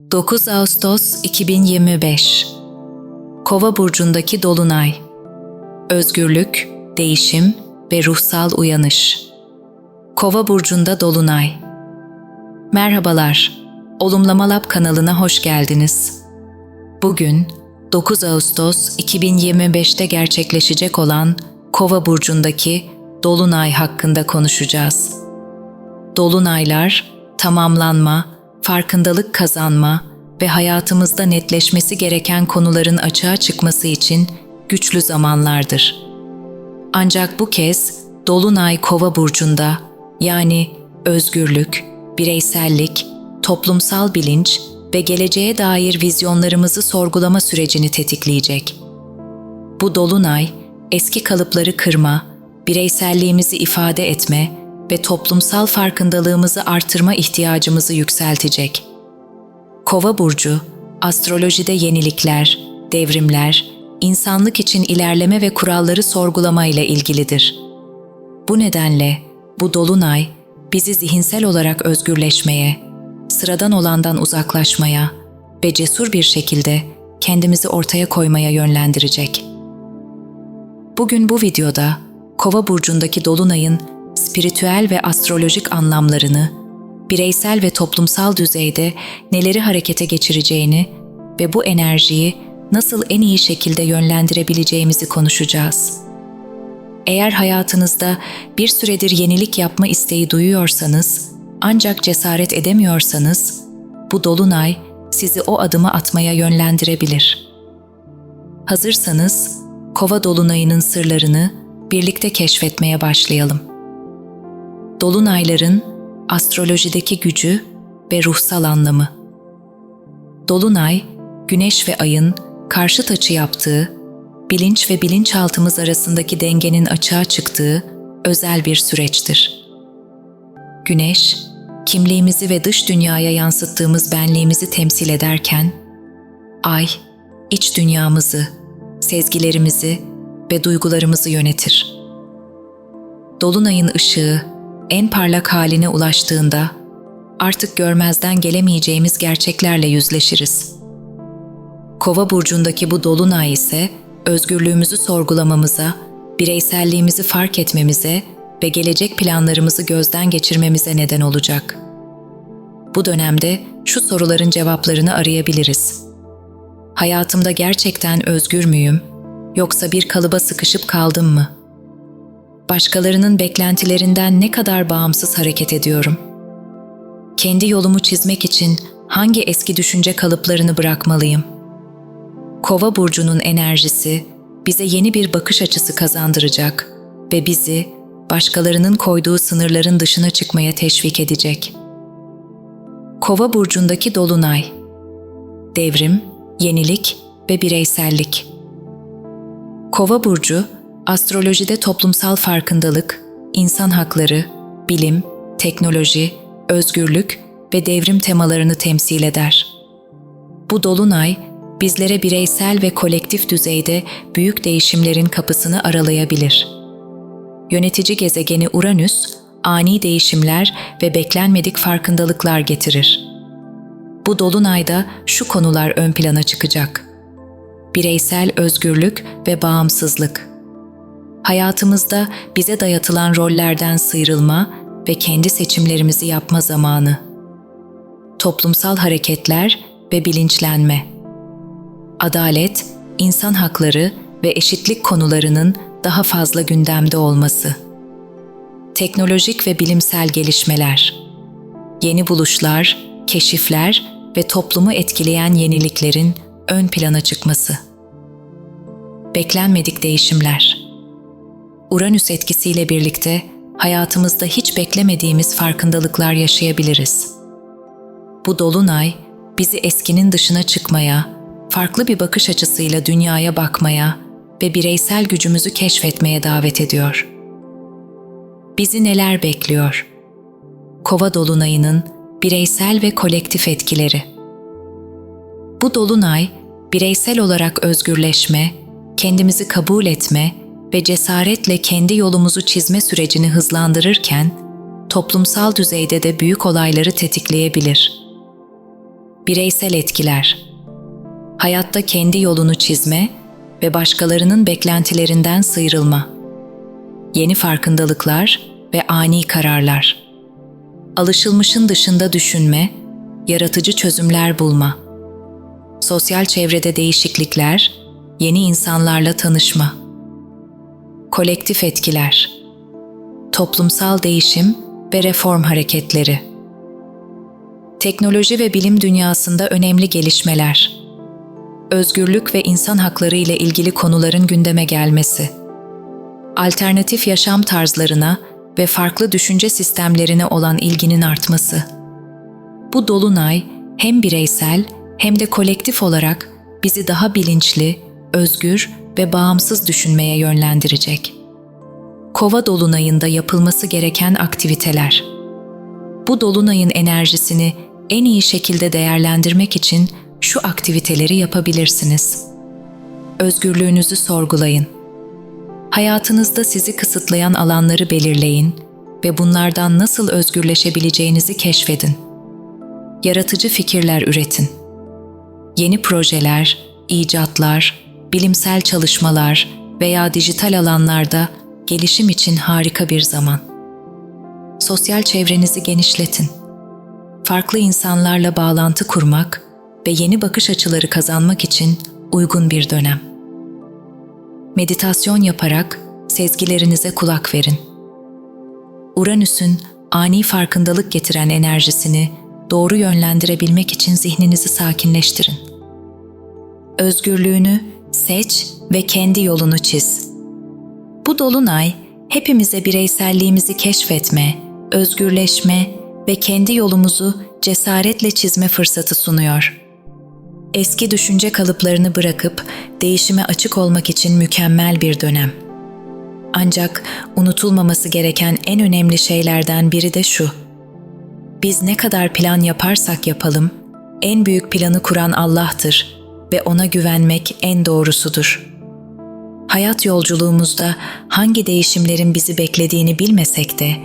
9 Ağustos 2025 Kova burcundaki dolunay. Özgürlük, değişim ve ruhsal uyanış. Kova burcunda dolunay. Merhabalar. Olumlama Lab kanalına hoş geldiniz. Bugün 9 Ağustos 2025'te gerçekleşecek olan Kova burcundaki dolunay hakkında konuşacağız. Dolunaylar tamamlanma, farkındalık kazanma ve hayatımızda netleşmesi gereken konuların açığa çıkması için güçlü zamanlardır. Ancak bu kez Dolunay Kova burcunda yani özgürlük, bireysellik, toplumsal bilinç ve geleceğe dair vizyonlarımızı sorgulama sürecini tetikleyecek. Bu dolunay eski kalıpları kırma, bireyselliğimizi ifade etme ve toplumsal farkındalığımızı artırma ihtiyacımızı yükseltecek. Kova burcu astrolojide yenilikler, devrimler, insanlık için ilerleme ve kuralları sorgulama ile ilgilidir. Bu nedenle bu dolunay bizi zihinsel olarak özgürleşmeye, sıradan olandan uzaklaşmaya ve cesur bir şekilde kendimizi ortaya koymaya yönlendirecek. Bugün bu videoda Kova burcundaki dolunayın spiritüel ve astrolojik anlamlarını, bireysel ve toplumsal düzeyde neleri harekete geçireceğini ve bu enerjiyi nasıl en iyi şekilde yönlendirebileceğimizi konuşacağız. Eğer hayatınızda bir süredir yenilik yapma isteği duyuyorsanız ancak cesaret edemiyorsanız bu dolunay sizi o adımı atmaya yönlendirebilir. Hazırsanız Kova dolunayının sırlarını birlikte keşfetmeye başlayalım. Dolunayların astrolojideki gücü ve ruhsal anlamı. Dolunay, Güneş ve Ay'ın karşıt açı yaptığı, bilinç ve bilinçaltımız arasındaki dengenin açığa çıktığı özel bir süreçtir. Güneş, kimliğimizi ve dış dünyaya yansıttığımız benliğimizi temsil ederken, Ay, iç dünyamızı, sezgilerimizi ve duygularımızı yönetir. Dolunayın ışığı en parlak haline ulaştığında artık görmezden gelemeyeceğimiz gerçeklerle yüzleşiriz. Kova burcundaki bu dolunay ise özgürlüğümüzü sorgulamamıza, bireyselliğimizi fark etmemize ve gelecek planlarımızı gözden geçirmemize neden olacak. Bu dönemde şu soruların cevaplarını arayabiliriz. Hayatımda gerçekten özgür müyüm yoksa bir kalıba sıkışıp kaldım mı? Başkalarının beklentilerinden ne kadar bağımsız hareket ediyorum? Kendi yolumu çizmek için hangi eski düşünce kalıplarını bırakmalıyım? Kova burcunun enerjisi bize yeni bir bakış açısı kazandıracak ve bizi başkalarının koyduğu sınırların dışına çıkmaya teşvik edecek. Kova burcundaki dolunay devrim, yenilik ve bireysellik. Kova burcu astrolojide toplumsal farkındalık, insan hakları, bilim, teknoloji, özgürlük ve devrim temalarını temsil eder. Bu dolunay bizlere bireysel ve kolektif düzeyde büyük değişimlerin kapısını aralayabilir. Yönetici gezegeni Uranüs, ani değişimler ve beklenmedik farkındalıklar getirir. Bu dolunayda şu konular ön plana çıkacak. Bireysel özgürlük ve bağımsızlık. Hayatımızda bize dayatılan rollerden sıyrılma ve kendi seçimlerimizi yapma zamanı. Toplumsal hareketler ve bilinçlenme adalet, insan hakları ve eşitlik konularının daha fazla gündemde olması. Teknolojik ve bilimsel gelişmeler. Yeni buluşlar, keşifler ve toplumu etkileyen yeniliklerin ön plana çıkması. Beklenmedik değişimler. Uranüs etkisiyle birlikte hayatımızda hiç beklemediğimiz farkındalıklar yaşayabiliriz. Bu dolunay bizi eskinin dışına çıkmaya, farklı bir bakış açısıyla dünyaya bakmaya ve bireysel gücümüzü keşfetmeye davet ediyor. Bizi neler bekliyor? Kova dolunayının bireysel ve kolektif etkileri. Bu dolunay bireysel olarak özgürleşme, kendimizi kabul etme ve cesaretle kendi yolumuzu çizme sürecini hızlandırırken toplumsal düzeyde de büyük olayları tetikleyebilir. Bireysel etkiler. Hayatta kendi yolunu çizme ve başkalarının beklentilerinden sıyrılma. Yeni farkındalıklar ve ani kararlar. Alışılmışın dışında düşünme, yaratıcı çözümler bulma. Sosyal çevrede değişiklikler, yeni insanlarla tanışma. Kolektif etkiler. Toplumsal değişim ve reform hareketleri. Teknoloji ve bilim dünyasında önemli gelişmeler. Özgürlük ve insan hakları ile ilgili konuların gündeme gelmesi. Alternatif yaşam tarzlarına ve farklı düşünce sistemlerine olan ilginin artması. Bu dolunay hem bireysel hem de kolektif olarak bizi daha bilinçli, özgür ve bağımsız düşünmeye yönlendirecek. Kova dolunayında yapılması gereken aktiviteler. Bu dolunayın enerjisini en iyi şekilde değerlendirmek için şu aktiviteleri yapabilirsiniz. Özgürlüğünüzü sorgulayın. Hayatınızda sizi kısıtlayan alanları belirleyin ve bunlardan nasıl özgürleşebileceğinizi keşfedin. Yaratıcı fikirler üretin. Yeni projeler, icatlar, bilimsel çalışmalar veya dijital alanlarda gelişim için harika bir zaman. Sosyal çevrenizi genişletin. Farklı insanlarla bağlantı kurmak ve yeni bakış açıları kazanmak için uygun bir dönem. Meditasyon yaparak sezgilerinize kulak verin. Uranüs'ün ani farkındalık getiren enerjisini doğru yönlendirebilmek için zihninizi sakinleştirin. Özgürlüğünü seç ve kendi yolunu çiz. Bu dolunay hepimize bireyselliğimizi keşfetme, özgürleşme ve kendi yolumuzu cesaretle çizme fırsatı sunuyor. Eski düşünce kalıplarını bırakıp değişime açık olmak için mükemmel bir dönem. Ancak unutulmaması gereken en önemli şeylerden biri de şu. Biz ne kadar plan yaparsak yapalım, en büyük planı kuran Allah'tır ve ona güvenmek en doğrusudur. Hayat yolculuğumuzda hangi değişimlerin bizi beklediğini bilmesek de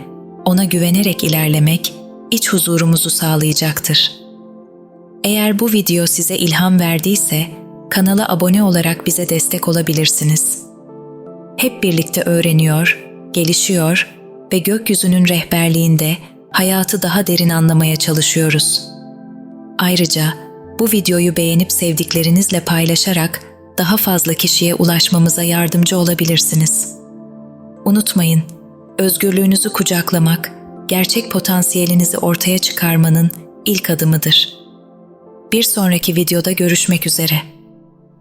ona güvenerek ilerlemek iç huzurumuzu sağlayacaktır. Eğer bu video size ilham verdiyse kanala abone olarak bize destek olabilirsiniz. Hep birlikte öğreniyor, gelişiyor ve gökyüzünün rehberliğinde hayatı daha derin anlamaya çalışıyoruz. Ayrıca bu videoyu beğenip sevdiklerinizle paylaşarak daha fazla kişiye ulaşmamıza yardımcı olabilirsiniz. Unutmayın, özgürlüğünüzü kucaklamak, gerçek potansiyelinizi ortaya çıkarmanın ilk adımıdır. Bir sonraki videoda görüşmek üzere.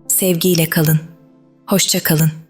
Sevgiyle kalın. Hoşça kalın.